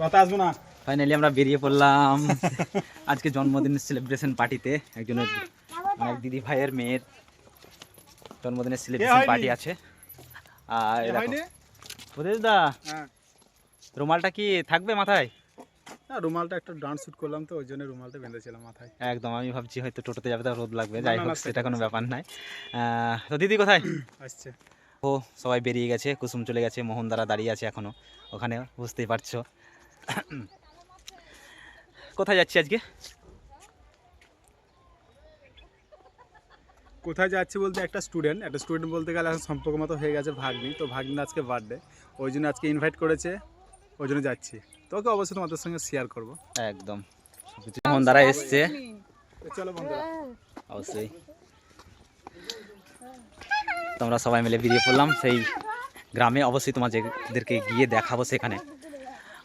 কথা আসব না। ফাইনালি আমরা বেরিয়ে পড়লাম। আজকে জন্মদিন সেলিব্রেশন পার্টিতে একজনের এক দিদি ভাইয়ের মেয়ের জন্মদিনের সেলিব্রেশন পার্টি আছে। আর হয়নি? দা হ্যাঁ। রুমালটা কি থাকবে মাথায়? না রুমালটা একটা ডান্স শুট করলাম তো ওই জন্য রুমালটা বেঁধেছিলাম মাথায়। একদম আমি ভাবছি হয়তো টোটোতে যাবে তো রোদ লাগবে যাই হোক সেটা কোনো ব্যাপার নাই। তো দিদি কোথায়? আসছে। ও সবাই বেরিয়ে গেছে কুসুম চলে গেছে মোহন দ্বারা দাঁড়িয়ে আছে এখনও ওখানে বুঝতেই পারছ। কোথায় যাচ্ছি আজকে? কোথায় যাচ্ছি বলতে একটা স্টুডেন্ট একটা স্টুডেন্ট বলতে গেলে এখন সম্পর্ক মতো হয়ে গেছে ভাগ্নি। তো ভাগ্নি আজকে বার্থডে ওই জন্য আজকে ইনভাইট করেছে ওই জন্য যাচ্ছি। তোকে অবশ্যই তোমাদের সঙ্গে শেয়ার করব। একদম। দ্বারা এসছে। চলো বন্ধুরা। অবশ্যই। তোমরা সবাই মিলে বেরিয়ে পড়লাম সেই গ্রামে। অবশ্যই তোমাদেরকে গিয়ে দেখাবো সেখানে।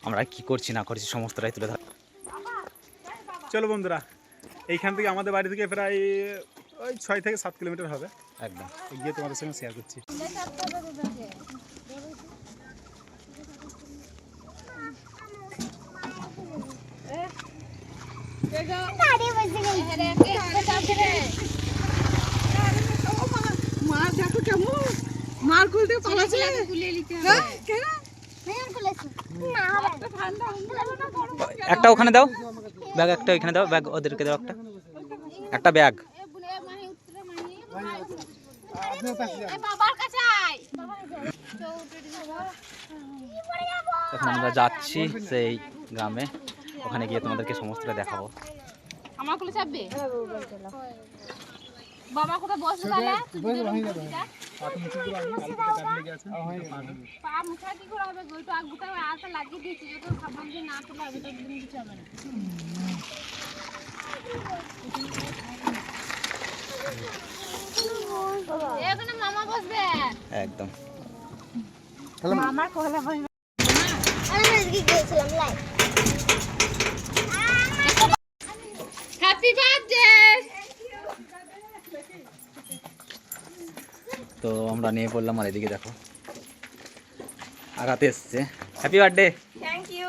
আমরা কি করছি না করছি সমস্তটাই তুলে ধর চলো বন্ধুরা এইখান থেকে আমাদের বাড়ি থেকে প্রায় ওই ছয় থেকে সাত কিলোমিটার হবে। একদম। গিয়ে তোমাদের সঙ্গে শেয়ার করছি। মার দেখো কেমন। মার খুলতে পালাচ্ছে হ্যাঁ, কেন? ঠান্ডা একটা ওখানে দাও। ব্যাগ একটা ওইখানে দাও। ব্যাগ ওদেরকে দাও একটা। একটা ব্যাগ। এখন আমরা যাচ্ছি সেই গ্রামে। ওখানে গিয়ে তোমাদেরকে সমস্তটা দেখাবো। আমার কোলে চাপবে? বাবা কোথায় বসবে তাহলে পা মুখা কি করে হবে? গোলটা আগ গুটা আটা লাগিয়ে দিয়েছি যত সাবান দিয়ে না তোলা হবে তো দিন কিছু হবে না। এখানে মামা বসবে। একদম। আমার কোলে বসবে হ্যাপি বার্থডে তো আমরা নিয়ে পড়লাম আর এদিকে দেখো। আগাতে এসছে। হ্যাপি বার্থডে থ্যাংক ইউ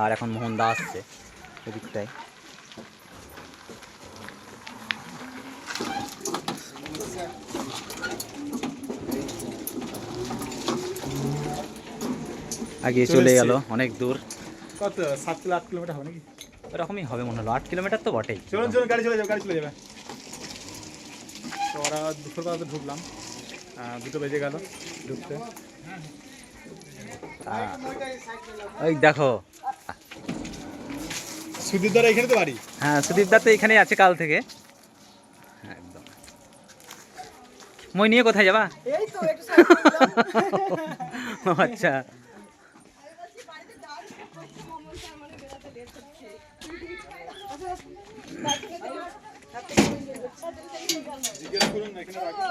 আর এখন মোহন দা আসছে এদিকটায়। আগে চলে গেল অনেক দূর। কত সাত কিলো আট কিলোমিটার হবে নাকি? এরকমই হবে মনে হলো আট কিলোমিটার তো বটেই। চলুন চলুন গাড়ি চলে যাবে গাড়ি চলে যাবে। ওরা দুপুর বেলাতে ঢুকলাম। দুটো বেজে গেল ঢুকতে। ওই দেখো। সুদীপ দ্বারা এখানে তো বাড়ি? হ্যাঁ সুদীপ দা তো এখানেই আছে কাল থেকে। একদম। মই নিয়ে কোথায় যাবা। আচ্ছা।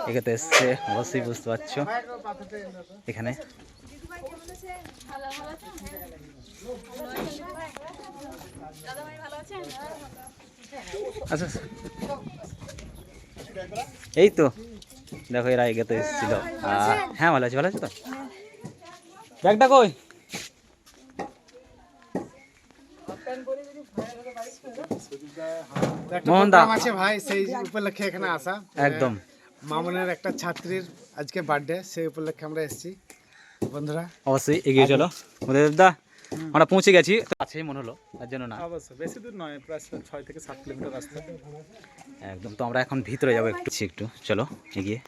এখানে এসছে অবশ্যই বুঝতে পারছ। এখানে। আচ্ছা এই তো দেখো এরা এগোতে এসেছিল। আর হ্যাঁ ভালো আছে ভালো আছে তো? ব্যাগটা কই? একটা মোহন দা। আছে ভাই সেই উপলক্ষে এখানে আসা। একদম। মামুনের একটা ছাত্রীর আজকে বার্থডে সেই উপলক্ষে আমরা এসেছি। বন্ধুরা অবশ্যই এগিয়ে চলো। দা আমরা পৌঁছে গেছি। আছেই মনে হলো তার জন্য না। অবশ্যই বেশি দূর নয় প্রায় ছয় থেকে সাত কিলোমিটার রাস্তা। একদম তো আমরা এখন ভিতরে যাব একটু একটু। চলো এগিয়ে।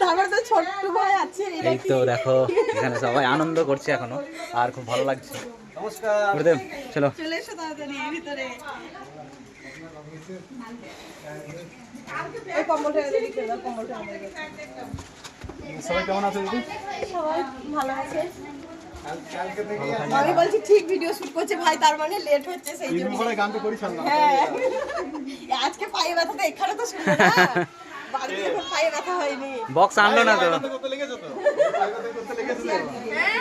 তারপর তো ছোট্ট ভাই আছে এই তো দেখো এখানে সবাই আনন্দ করছে এখনও আর খুব ভালো লাগছে। গুরুদেব চলো। চলে এসো তাড়াতাড়ি ভিতরে। ওই কম্বলটা এদিকে রেখে দাও, কম্বলটা সবাই কেমন আছে দিদি? সবাই ভালো আছে। আমি বলছি ঠিক ভিডিও শুট করছে ভাই তার মানে লেট হচ্ছে সেই জন্য। গান তো করি হ্যাঁ। আজকে পায়ে ব্যথা তো এখানে তো শুনব না। বক্স আনলো না তো? হ্যাঁ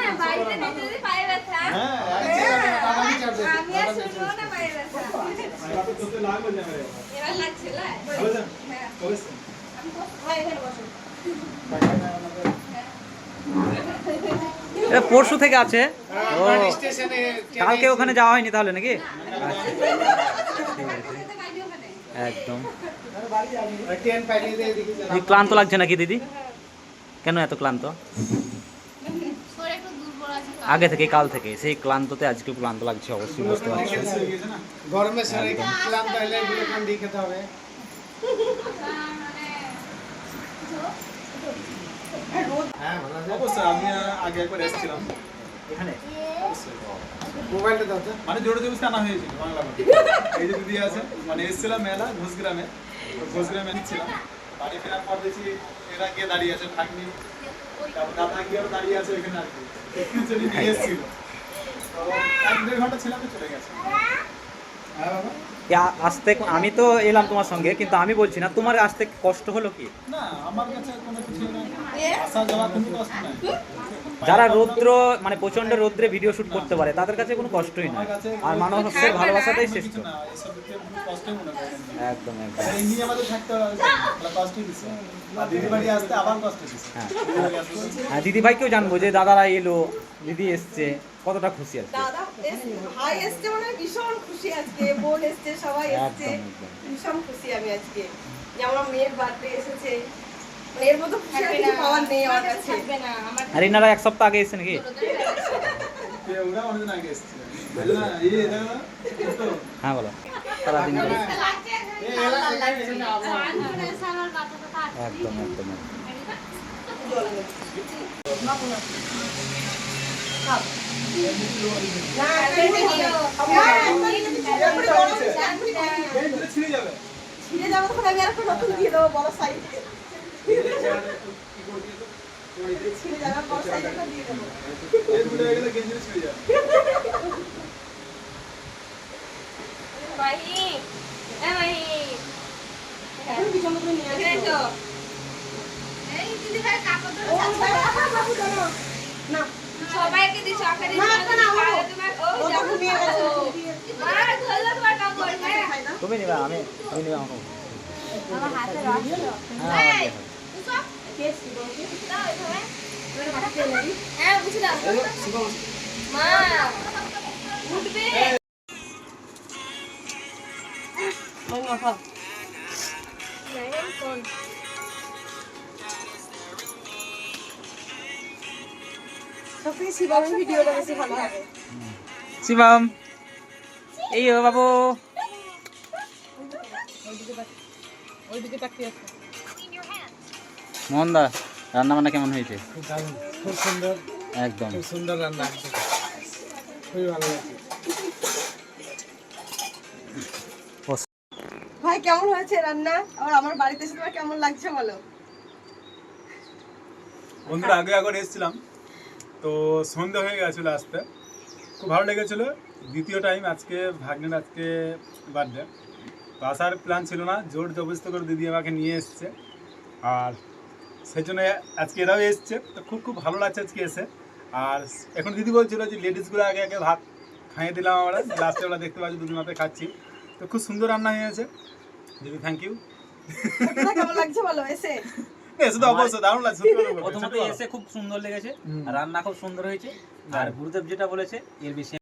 হ্যাঁ হ্যাঁ হ্যাঁ পরশু থেকে আছে? কালকে ওখানে যাওয়া হয়নি তাহলে নাকি? একদম ট্রেন পাঠিয়ে এই ক্লান্ত লাগছে নাকি দিদি? কেন এত ক্লান্ত? আগে থেকে কাল থেকে সেই ক্লান্ততে আজকে ক্লান্ত লাগছে অবশ্যই বুঝতে পারছি। গরমের ক্লান্ত হলে গ্লুকন খেতে হবে? হ্যাঁ অবশ্যই আমি আগে একবার এসেছিলাম। এখানে? মোবাইলটা দাও মানে জোরে আনা হয়েছিল বাংলা এই যে দিদি আছে মানে এসেছিলাম মেলা ঘোষগ্রামে। ঘোষগ্রামে নিচ্ছিলাম বাড়ি ফেরার পর দেখি এরা গিয়ে দাঁড়িয়ে আছে ঠাকনি তারপর দাদা গিয়ে দাঁড়িয়ে আছে ওইখানে আর কি। একটু নিয়ে এসেছিল। তো এক দেড় ঘণ্টা ছিলাম তো চলে গেছে। হ্যাঁ বাবা। ইয়া- আসতে আমি তো এলাম তোমার সঙ্গে কিন্তু আমি বলছি না তোমার আসতে কষ্ট হলো কি? না আমার কাছে কোনো কিছু না। আসা যাওয়া কোনো কষ্ট নাই। যারা রৌদ্র মানে প্রচণ্ড রৌদ্রে ভিডিও শুট করতে পারে তাদের কাছে কোনো কষ্টই নয়। আর মানুষের ভালোবাসাটাই শ্রেষ্ঠ। মনে। একদম দিচ্ছে। হ্যাঁ। হ্যাঁ দিদি ভাইকেও জানব যে দাদারা এলো দিদি এসছে কতটা খুশি আছে দাদা ভাই এসছে মানে ভীষণ খুশি আজকে বোন এসছে সবাই এসছে। ভীষণ খুশি আমি আজকে। যে আমার মেয়ের বার্থডে এসেছে। মানে এর মতো খুশি কিছু পাওয়ার নেই আমার কাছে। আর এনারা এক সপ্তাহ আগে এসছে নাকি? দেখো না, তো। হ্যাঁ বলো। সারাদিন একদম একদম ছিঁড়ে যাবে। ছিঁড়ে যাব তখন আমি আর একটা নতুন দিয়ে দেবো বড় সাইজ সবাইকে তুমি নিবা আমি তুমি নিবা আমার হাতে রাখো হ্যাঁ শিবম। এই বাবু। ওইদিকে তাকিয়ে আছে। মোহনদা রান্না বান্না কেমন হয়েছে? খুব খুব সুন্দর। একদম। খুব সুন্দর রান্না খুবই ভালো লাগছে ভাই কেমন হয়েছে রান্না? আর আমার বাড়িতে এসে তোমার কেমন লাগছে বলো? বন্ধুরা আগে একবার এসেছিলাম। তো সন্ধ্যা হয়ে গেছিল আসতে। খুব ভালো লেগেছিল। দ্বিতীয় টাইম আজকে ভাগ্নের আজকে বার্থডে তো আসার প্ল্যান ছিল না। জোর জবরদস্ত করে দিদি আমাকে নিয়ে এসছে। আর সেই জন্য আজকে এরাও এসছে। তো খুব খুব ভালো লাগছে আজকে এসে। আর এখন দিদি বলছিল যে লেডিসগুলো আগে আগে ভাত খাইয়ে দিলাম আমরা। লাস্টে ওরা দেখতে পাচ্ছি দুদিন মাথায় খাচ্ছি। তো খুব সুন্দর রান্না হয়েছে। দিদি থ্যাংক ইউ কেমন লাগছে বলো এসে? এসে তো অবশ্যই দারুণ লাগছে। প্রথমত এসে খুব সুন্দর লেগেছে। রান্না খুব সুন্দর হয়েছে। আর গুরুদেব যেটা বলেছে এর বেশি